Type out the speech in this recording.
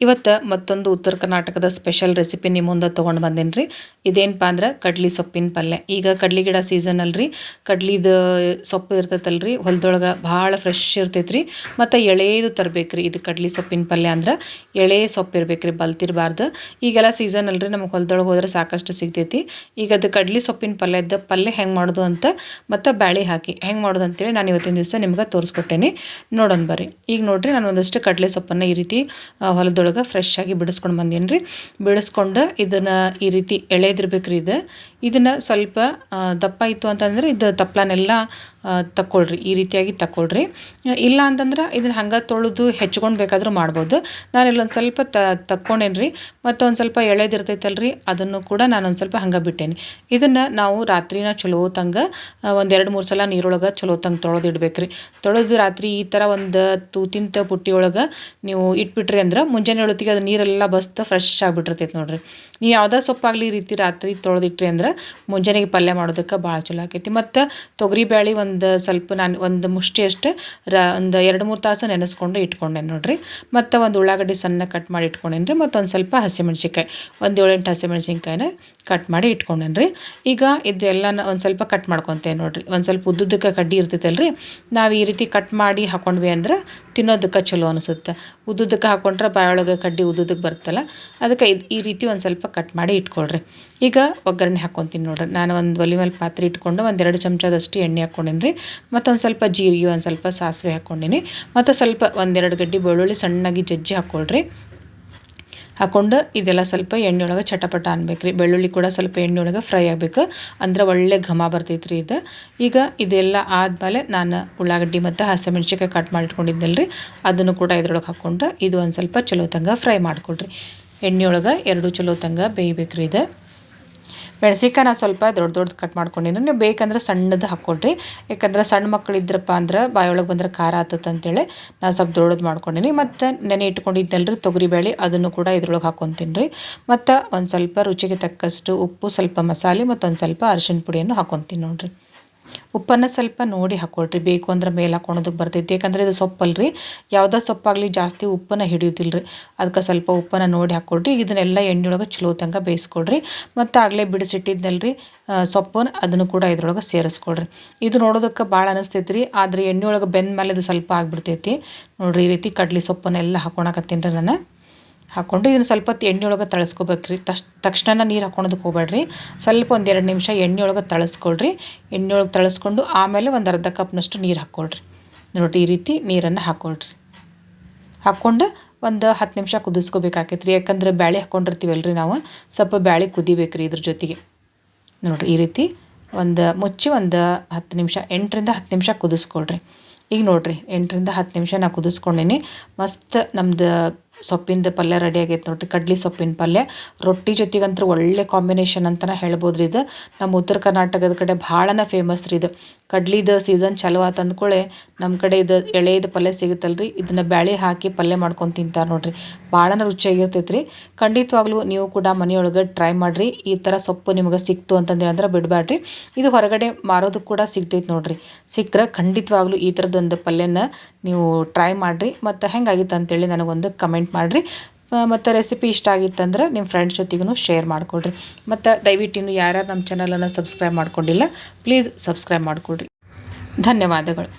ಇವತ್ತು ಮತ್ತೊಂದು ಉತ್ತರ ಕರ್ನಾಟಕದ ಸ್ಪೆಷಲ್ ರೆಸಿಪಿ ನಿಮ್ಮ ಮುಂದೆ ತೊಗೊಂಡು ಬಂದೇನಿ ರೀ ಇದೇನಪ್ಪ ಅಂದ್ರೆ ಕಡ್ಲಿ ಸೊಪ್ಪಿನ ಪಲ್ಯ. ಈಗ ಕಡ್ಲಿ ಗಿಡ ಸೀಸನ್ ಅಲ್ರಿ. ಕಡ್ಲಿದು ಸೊಪ್ಪು ಇರ್ತೈತಲ್ರಿ. ಹೊಲದೊಳಗೆ ಭಾಳ ಫ್ರೆಶ್ ಇರ್ತೈತೆ ರೀ ಮತ್ತು ಎಳೆದು ತರಬೇಕು ರೀ ಇದು ಕಡ್ಲಿ ಸೊಪ್ಪಿನ ಪಲ್ಯ ಅಂದ್ರೆ ಎಳೆ ಸೊಪ್ಪು ಇರ್ಬೇಕು ರೀ ಬಲ್ತಿರಬಾರ್ದು. ಈಗೆಲ್ಲ ಸೀಸನ್ ಅಲ್ರಿ. ನಮಗೆ ಹೊಲದೊಳಗೆ ಹೋದ್ರೆ ಸಾಕಷ್ಟು ಸಿಗ್ತೈತಿ. ಈಗ ಅದು ಕಡ್ಲಿ ಸೊಪ್ಪಿನ ಪಲ್ಯದ ಪಲ್ಯ ಹೆಂಗೆ ಮಾಡೋದು ಅಂತ ಮತ್ತು ಬ್ಯಾಳಿ ಹಾಕಿ. ಹೆಂಗೆ ಮಾಡೋದು ಅಂತೇಳಿ ನಾನು ಇವತ್ತಿನ ದಿವಸ ನಿಮ್ಗೆ ತೋರಿಸ್ಕೊಟ್ಟೇನೆ. ನೋಡೋಣ ಬರ್ರಿ. ಈಗ ನೋಡಿರಿ ನಾನು ಒಂದಷ್ಟು ಕಡಲೆ ಸೊಪ್ಪನ್ನು ಈ ರೀತಿ ಹೊಲದೊಳಗೆ ಒಳಗೆ ಫ್ರೆಶ್ ಆಗಿ ಬಿಡಿಸ್ಕೊಂಡು ಬಂದೀನಿ ರೀ ಬಿಡಿಸ್ಕೊಂಡು ಇದನ್ನು ಈ ರೀತಿ ಎಳೆದಿರ್ಬೇಕು ರೀ ಇದು. ಇದನ್ನು ಸ್ವಲ್ಪ ದಪ್ಪ ಇತ್ತು ಅಂತಂದರೆ ಇದು ತಪ್ಪಲನೆಲ್ಲ ತಕ್ಕೊಳ್ರಿ, ಈ ರೀತಿಯಾಗಿ ತಕ್ಕೊಳ್ರಿ. ಇಲ್ಲ ಅಂತಂದ್ರೆ ಇದನ್ನು ಹಂಗೆ ತೊಳೆದು ಹೆಚ್ಕೊಂಡು ಬೇಕಾದರೂ ಮಾಡ್ಬೋದು. ನಾನು ಇಲ್ಲೊಂದು ಸ್ವಲ್ಪ ತ ತಕ್ಕೊಂಡೇನಿ ರೀ ಮತ್ತು ಒಂದು ಸ್ವಲ್ಪ ಎಳೆದಿರ್ತೈತಲ್ರಿ, ಅದನ್ನು ಕೂಡ ನಾನು ಒಂದು ಸ್ವಲ್ಪ ಹಂಗೆ ಬಿಟ್ಟೇನಿ. ಇದನ್ನು ನಾವು ರಾತ್ರಿನ ಚಲೋ ತಂಗ ಒಂದು ಎರಡು ಮೂರು ಸಲ ನೀರೊಳಗೆ ಚಲೋ ತಂಗ ತೊಳೆದು ರೀ ತೊಳೆದು ರಾತ್ರಿ ಈ ಥರ ಒಂದು ತೂತಿಂತ ಪುಟ್ಟಿ ಒಳಗೆ ನೀವು ಇಟ್ಬಿಟ್ರಿ ಅಂದ್ರೆ ಮುಂಜಾನೆ ಹೊತ್ತಿಗೆ ಅದು ನೀರೆಲ್ಲ ಬಸ್ತು ಫ್ರೆಶ್ ಆಗಿಬಿಟ್ಟಿರ್ತೈತೆ ನೋಡಿರಿ. ನೀವು ಯಾವುದೇ ಸೊಪ್ಪಾಗಲಿ ರೀತಿ ರಾತ್ರಿ ತೊಳೆದಿಟ್ರಿ ಅಂದ್ರೆ ಮುಂಜಾನೆಗೆ ಪಲ್ಯ ಮಾಡೋದಕ್ಕೆ ಭಾಳ ಚಲೋ ಆಕೈತಿ. ಮತ್ತು ತೊಗರಿ ಬ್ಯಾಳಿ ಒಂದು ಸ್ವಲ್ಪ ನಾನು ಒಂದು ಮುಷ್ಟಿಯಷ್ಟು ರ ಒಂದು ಎರಡು ಮೂರು ತಾಸು ನೆನೆಸ್ಕೊಂಡು ಇಟ್ಕೊಂಡೆ ನೋಡಿರಿ. ಮತ್ತು ಒಂದು ಉಳ್ಳಾಗಡ್ಡಿ ಸಣ್ಣ ಕಟ್ ಮಾಡಿ ಇಟ್ಕೊಂಡೇನ್ರಿ. ಮತ್ತೊಂದು ಮತ್ತು ಒಂದು ಸ್ವಲ್ಪ ಹಸಿಮೆಣ್ಸಿನ್ಕಾಯಿ, ಒಂದು ಏಳೆಂಟು ಹಸಿಮೆಣ್ಸಿನ್ಕಾಯಿನ ಕಟ್ ಮಾಡಿ ಇಟ್ಕೊಂಡೇನ್ರಿ. ಈಗ ಇದೆಲ್ಲ ಒಂದು ಸ್ವಲ್ಪ ಕಟ್ ಮಾಡ್ಕೊತೇವೆ ನೋಡಿರಿ. ಒಂದು ಸ್ವಲ್ಪ ಉದ್ದುದ್ದಕ್ಕೆ ಕಡ್ಡಿ ಇರ್ತೈತಲ್ರಿ. ನಾವು ಈ ರೀತಿ ಕಟ್ ಮಾಡಿ ಹಾಕೊಂಡ್ವಿ ಅಂದ್ರೆ ತಿನ್ನೋದಕ್ಕೆ ಚಲೋ ಅನಿಸುತ್ತೆ. ಉದ್ದುದ್ದಕ್ಕೆ ಹಾಕೊಂಡ್ರೆ ಬಾಯೊಳಗೆ ಕಡ್ಡಿ ಉದ್ದುದಕ್ಕೆ ಬರ್ತಲ್ಲ. ಅದಕ್ಕೆ ಈ ರೀತಿ ಒಂದು ಸ್ವಲ್ಪ ಕಟ್ ಮಾಡಿ ಇಟ್ಕೊಳ್ರಿ. ಈಗ ಒಗ್ಗರಣೆ ಹಾಕ್ಕೊತೀನಿ ನೋಡ್ರಿ. ನಾನು ಒಂದು ಒಲಿ ಮೇಲೆ ಪಾತ್ರೆ ಇಟ್ಕೊಂಡು ಒಂದೆರಡು ಚಮಚದಷ್ಟು ಎಣ್ಣೆ ಹಾಕ್ಕೊಂಡೀನಿ ಮತ್ತೊಂದು ಸ್ವಲ್ಪ ಜೀರಿಗೆ, ಒಂದು ಸ್ವಲ್ಪ ಸಾಸಿವೆ ಹಾಕ್ಕೊಂಡಿನಿ. ಮತ್ತು ಸ್ವಲ್ಪ ಒಂದೆರಡು ಗಡ್ಡಿ ಬೆಳ್ಳುಳ್ಳಿ ಸಣ್ಣಾಗಿ ಜಜ್ಜಿ ಹಾಕ್ಕೊಳ್ರಿ ಹಾಕೊಂಡು ಇದೆಲ್ಲ ಸ್ವಲ್ಪ ಎಣ್ಣೆ ಒಳಗೆ ಚಟಪಟ ಅನ್ಬೇಕು ರೀ ಬೆಳ್ಳುಳ್ಳಿ ಕೂಡ ಸ್ವಲ್ಪ ಎಣ್ಣೆ ಒಳಗೆ ಫ್ರೈ ಆಗಬೇಕು. ಅಂದ್ರೆ ಒಳ್ಳೆ ಘಮ ಬರ್ತೈತ್ರಿ ಇದು. ಈಗ ಇದೆಲ್ಲ ಆದಮೇಲೆ ನಾನು ಉಳ್ಳಾಗಡ್ಡಿ ಮತ್ತು ಹಸಿಮೆಣ್ಸಿಕಾಯಿ ಕಟ್ ಮಾಡಿಟ್ಕೊಂಡಿದ್ದಲ್ರಿ. ಅದನ್ನು ಕೂಡ ಇದ್ರೊಳಗೆ ಹಾಕ್ಕೊಂಡು ಇದು ಒಂದು ಸ್ವಲ್ಪ ಚಲೋ ತಂಗ ಫ್ರೈ ಮಾಡಿಕೊಡ್ರಿ ಎಣ್ಣೆ ಒಳಗೆ ಎರಡು ಚಲೋ ತಂಗ ಬೇಯಬೇಕ್ರಿ ಇದು. ಮೆಣಸಿನ್ಕಾಯಿ ನಾನು ಸ್ವಲ್ಪ ದೊಡ್ಡ ದೊಡ್ಡದು ಕಟ್ ಮಾಡ್ಕೊಂಡಿನಿ ನೀವು ಬೇಕಂದ್ರೆ ಸಣ್ಣದು ಹಾಕ್ಕೊಳ್ರಿ ಯಾಕಂದ್ರೆ ಸಣ್ಣ ಮಕ್ಕಳಿದ್ರಪ್ಪ ಅಂದ್ರೆ ಬಾಯೊಳಗೆ ಬಂದ್ರೆ ಖಾರ ಆತತ್ ಅಂತೇಳಿ ನಾನು ಸ್ವಲ್ಪ ದೊಡ್ಡದು ಮಾಡ್ಕೊಂಡಿನಿ. ಮತ್ತು ನೆನೆ ಇಟ್ಕೊಂಡಿದ್ದಲ್ರಿ ತೊಗರಿಬೇಳೆ ಅದನ್ನು ಕೂಡ ಇದ್ರೊಳಗೆ ಹಾಕ್ಕೊತೀನಿ ರೀ ಮತ್ತು ಒಂದು ಸ್ವಲ್ಪ ರುಚಿಗೆ ತಕ್ಕಷ್ಟು ಉಪ್ಪು, ಸ್ವಲ್ಪ ಮಸಾಲೆ ಮತ್ತು ಒಂದು ಸ್ವಲ್ಪ ಅರಿಶಿನ ಪುಡಿಯನ್ನು ಹಾಕ್ಕೊತೀನಿ ನೋಡಿರಿ. ಉಪ್ಪನ್ನು ಸ್ವಲ್ಪ ನೋಡಿ ಹಾಕೊಳ್ರಿ. ಬೇಕು ಅಂದ್ರೆ ಮೇಲೆ ಹಾಕೊಳೋದಕ್ಕೆ ಬರ್ತೈತಿ. ಯಾಕಂದರೆ ಇದು ಸೊಪ್ಪಲ್ರಿ. ಯಾವುದೇ ಸೊಪ್ಪಾಗಲಿ ಜಾಸ್ತಿ ಉಪ್ಪನ್ನು ಹಿಡಿಯೋದಿಲ್ಲ ರೀ ಅದಕ್ಕೆ ಸ್ವಲ್ಪ ಉಪ್ಪನ್ನು ನೋಡಿ ಹಾಕ್ಕೊಳ್ರಿ ಇದನ್ನೆಲ್ಲ ಎಣ್ಣೆ ಒಳಗೆ ಚಲೋ ತನಕ ಬೇಯಿಸ್ಕೊಳ್ರಿ. ಮತ್ತು ಆಗಲೇ ಬಿಡಿಸಿಟ್ಟಿದ್ದಲ್ರಿ ಸೊಪ್ಪನ್ನು ಅದನ್ನು ಕೂಡ ಇದ್ರೊಳಗೆ ಸೇರಿಸ್ಕೊಳ್ರಿ. ಇದು ನೋಡೋದಕ್ಕೆ ಭಾಳ ಅನಿಸ್ತೈತಿ ರೀ ಆದರೆ ಎಣ್ಣೆ ಒಳಗೆ ಬೆಂದ ಮೇಲೆ ಇದು ಸ್ವಲ್ಪ ಆಗಿಬಿಡ್ತೈತಿ. ನೋಡಿರಿ, ಈ ರೀತಿ ಕಡ್ಲಿ ಸೊಪ್ಪನ್ನೆಲ್ಲ ಹಾಕೊಳಕತ್ತೀನಿ ರೀ ನಾನು. ಹಾಕ್ಕೊಂಡು ಇದನ್ನು ಸ್ವಲ್ಪ ಹೊತ್ತು ಎಣ್ಣೆ ಒಳಗೆ ತಳಿಸ್ಕೋಬೇಕ್ರಿ. ತಕ್ಷ ತಕ್ಷಣ ನೀರು ಹಾಕೊಳೋದಕ್ಕೆ ಹೋಗ್ಬೇಡ್ರಿ. ಸ್ವಲ್ಪ ಒಂದು ಎರಡು ನಿಮಿಷ ಎಣ್ಣೆ ಒಳಗೆ ತಳಿಸ್ಕೊಳ್ರಿ. ಎಣ್ಣೆ ಒಳಗೆ ತಳಿಸ್ಕೊಂಡು ಆಮೇಲೆ ಒಂದು ಅರ್ಧ ಕಪ್ನಷ್ಟು ನೀರು ಹಾಕ್ಕೊಳ್ರಿ ನೋಡಿರಿ ಈ ರೀತಿ ನೀರನ್ನು ಹಾಕ್ಕೊಳ್ರಿ ಹಾಕ್ಕೊಂಡು ಒಂದು ಹತ್ತು ನಿಮಿಷ ಕುದಿಸ್ಕೋಬೇಕಾಕೈತೆ ರೀ ಯಾಕಂದ್ರೆ ಬ್ಯಾಳೆ ಹಾಕ್ಕೊಂಡಿರ್ತೀವಲ್ರಿ ನಾವು. ಸ್ವಲ್ಪ ಬ್ಯಾಳೆ ಕುದಿಬೇಕು ರೀ ಇದ್ರ ಜೊತೆಗೆ. ನೋಡಿರಿ ಈ ರೀತಿ ಒಂದು ಮುಚ್ಚಿ ಒಂದು ಹತ್ತು ನಿಮಿಷ, ಎಂಟರಿಂದ ಹತ್ತು ನಿಮಿಷ ಕುದಿಸ್ಕೊಳ್ರಿ. ಈಗ ನೋಡಿರಿ, ಎಂಟರಿಂದ ಹತ್ತು ನಿಮಿಷ ನಾ ಕುದಿಸ್ಕೊಂಡೀನಿ. ಮಸ್ತ್ ನಮ್ದು ಸೊಪ್ಪಿಂದ ಪಲ್ಯ ರೆಡಿ ಆಗೈತೆ ನೋಡಿರಿ. ಕಡ್ಲಿ ಸೊಪ್ಪಿನ ಪಲ್ಯ. ರೊಟ್ಟಿ ಜೊತೆಗಂತೂ ಒಳ್ಳೆ ಕಾಂಬಿನೇಷನ್ ಅಂತಲೇ ಹೇಳ್ಬೋದು ರೀ ಇದು. ನಮ್ಮ ಉತ್ತರ ಕರ್ನಾಟಕದ ಕಡೆ ಭಾಳನ ಫೇಮಸ್ ರೀ ಇದು. ಕಡ್ಲಿದು ಸೀಸನ್ ಚಲೋ ಆತು ಅಂದ್ಕೊಳ್ಳೆ ನಮ್ಮ ಕಡೆ ಇದು ಎಳೆದು ಪಲ್ಯ ಸಿಗುತ್ತಲ್ಲ ರೀ ಇದನ್ನು ಬ್ಯಾಳೆ ಹಾಕಿ ಪಲ್ಯ ಮಾಡ್ಕೊಂಡು ತಿಂತಾರೆ ನೋಡಿರಿ. ಭಾಳನ ರುಚಿಯಾಗಿರ್ತೈತೆ ರೀ ಖಂಡಿತವಾಗ್ಲೂ ನೀವು ಕೂಡ ಮನೆಯೊಳಗೆ ಟ್ರೈ ಮಾಡಿರಿ. ಈ ಥರ ಸೊಪ್ಪು ನಿಮಗೆ ಸಿಕ್ತು ಅಂತಂದೇಳಂದ್ರೆ ಬಿಡಬೇಡ್ರಿ ಇದು ಹೊರಗಡೆ ಮಾರೋದಕ್ಕೆ ಕೂಡ ಸಿಗ್ತೈತೆ ನೋಡಿರಿ. ಸಿಕ್ಕರೆ ಖಂಡಿತವಾಗ್ಲೂ ಈ ಥರದ್ದೊಂದು ಪಲ್ಯನ ನೀವು ಟ್ರೈ ಮಾಡಿರಿ. ಮತ್ತು ಹೆಂಗಾಗಿತ್ತು ಅಂತೇಳಿ ನನಗೊಂದು ಕಮೆಂಟ್ ಮಾಡಿರಿ. ಮತ್ತು ರೆಸಿಪಿ ಇಷ್ಟ ಆಗಿತ್ತಂದ್ರೆ ನಿಮ್ಮ ಫ್ರೆಂಡ್ಸ್ ಜೊತೆಗೂ ಶೇರ್ ಮಾಡಿಕೊಡ್ರಿ. ಮತ್ತು ದಯವಿಟ್ಟು ಇನ್ನು ಯಾರ್ಯಾರು ನಮ್ಮ ಚಾನಲನ್ನು ಸಬ್ಸ್ಕ್ರೈಬ್ ಮಾಡ್ಕೊಂಡಿಲ್ಲ ಪ್ಲೀಸ್ ಸಬ್ಸ್ಕ್ರೈಬ್ ಮಾಡಿಕೊಡ್ರಿ. ಧನ್ಯವಾದಗಳು.